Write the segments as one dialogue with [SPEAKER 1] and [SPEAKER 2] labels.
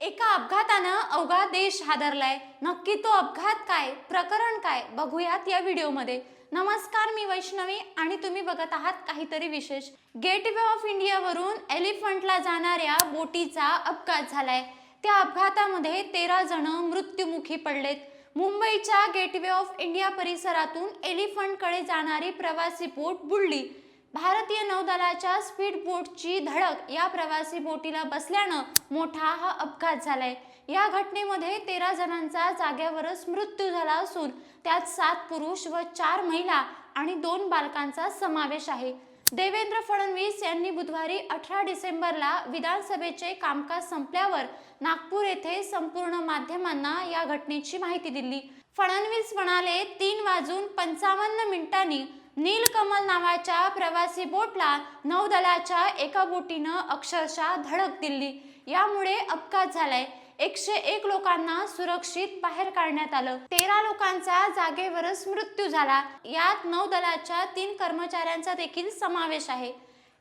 [SPEAKER 1] एका अपघातानं अवघा देश हादरलाय. नक्की तो अपघात काय? प्रकरण काय? बघूयात या व्हिडिओमध्ये. नमस्कार मी वैष्णवी आणि तुम्ही बघत आहात काहीतरी विशेष. गेटवे ऑफ इंडियावरून एलिफंटला जाणाऱ्या बोटीचा अपघात झालाय. त्या अपघातामध्ये तेरा जण मृत्युमुखी पडलेत. मुंबईच्या गेटवे ऑफ इंडिया परिसरातून एलिफंटकडे जाणारी प्रवासी बोट बुडली. भारतीय नौदलाच्या स्पीड बोटची धडक या प्रवासी बोटीला बसल्यानं मोठा हा अपघात झालाय. या घटनेमध्ये तेरा जणांचा जाग्यावरच मृत्यू झाला असून त्यात सात पुरुष व चार महिला आणि दोन बालकांचा समावेश आहे. देवेंद्र फडणवीस यांनी बुधवारी अठरा डिसेंबरला विधानसभेचे कामकाज संपल्यावर नागपूर येथे संपूर्ण माध्यमांना या घटनेची माहिती दिली. फडणवीस म्हणाले तीन वाजून पंचावन्न मिनिटांनी नीलकमल नावाच्या प्रवासी बोटला नौदलाच्या एका बोटीनं अक्षरशः धडक दिली. यामुळे अपघात झालाय. एकशे एक लोकांना सुरक्षित बाहेर काढण्यात आलं. तेरा लोकांचा जागेवरच मृत्यू झाला. यात नौदलाच्या तीन कर्मचाऱ्यांचा देखील समावेश आहे.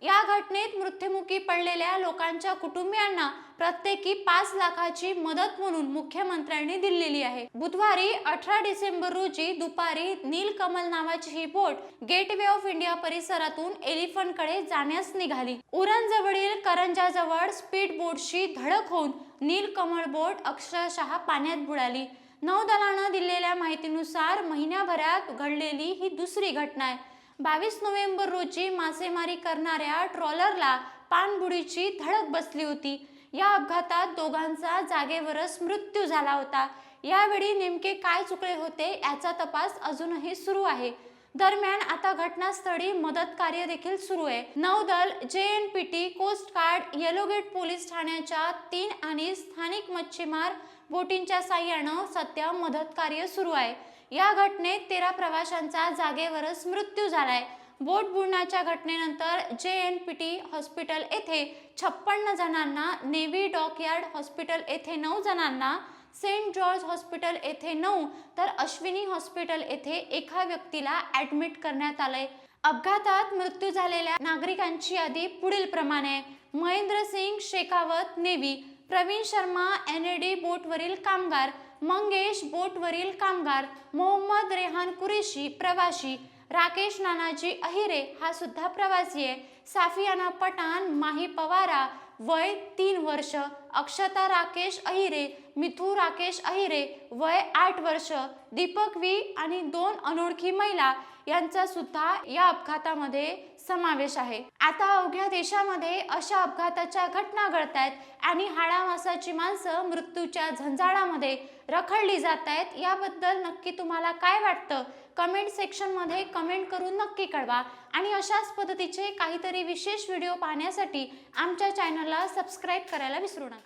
[SPEAKER 1] या घटनेत मृत्युमुखी पडलेल्या लोकांच्या कुटुंबियांना प्रत्येकी पाच लाखाची मदत म्हणून मुख्यमंत्र्यांनी दिलेली आहे. बुधवारी अठरा डिसेंबर रोजी दुपारी नीलकमल नावाची ही बोट गेटवे ऑफ इंडिया परिसरातून एलिफंटकडे जाण्यास निघाली. उरणजवळील करंजाजवळ स्पीड बोटशी धडक होऊन नीलकमल बोट अक्षरशः पाण्यात बुडाली. नौदलानं दिलेल्या माहितीनुसार महिन्याभरात घडलेली ही दुसरी घटना आहे. बावीस नोव्हेंबर रोजी मासेमारी करणाऱ्या ट्रॉलरला पाणबुडीची धडक बसली होती. या अपघातात दोघांचा जागेवरच मृत्यू झाला होता. यावेळी नेमके काय चुकले होते याचा तपास अजूनही सुरू आहे. दरम्यान आता घटनास्थळी मदत कार्य देखील सुरू आहे. नौदल J N P T coast guard Yellow Gate police ठाण्याच्या तीन आणि स्थानिक मच्छीमार बोटींच्या साह्यानं सध्या मदत कार्य सुरू आहे. या घटनेत तेरा प्रवाशांचा जागेवरच मृत्यू झालाय. बोट बुडण्याच्या घटनेनंतर जे एन पी टी हॉस्पिटल येथे छप्पन्न जणांना नेव्ही डॉकयार्ड हॉस्पिटल येथे नऊ जणांना सेंट जॉर्ज हॉस्पिटल येथे नऊ तर अश्विनी हॉस्पिटल येथे एका व्यक्तीला ऍडमिट करण्यात आलंय. अपघातात मृत्यू झालेल्या नागरिकांची यादी पुढील प्रमाणे आहे. Mahendra Singh Shekhawat navy. Praveen Sharma N A D बोटवरील कामगार मंगेश बोटवरील कामगार मोहम्मद रेहान कुरेशी प्रवाशी राकेश नानाजी अहिरे हा सुद्धा प्रवासी आहे. साफियाना पठाण माही पवारा वय तीन वर्ष. अक्षता राकेश अहिरे मिथू राकेश अहिरे वय आठ वर्ष दीपक वी आणि दोन अनोळखी महिला यांचा सुद्धा या अपघातामध्ये समावेश आहे. आता अवघ्या देशामध्ये अशा अपघाताच्या घटना घडत आहेत आणि हाडामासाची माणसं मृत्यूच्या झंझाळामध्ये रखडली जात आहेत याबद्दल नक्की तुम्हाला काय वाटतं? कमेंट सेक्शनमध्ये कमेंट करून नक्की कळवा आणि अशाच पद्धतीचे काहीतरी विशेष व्हिडिओ पाहण्यासाठी आमच्या चॅनलला सबस्क्राईब करायला विसरू नका.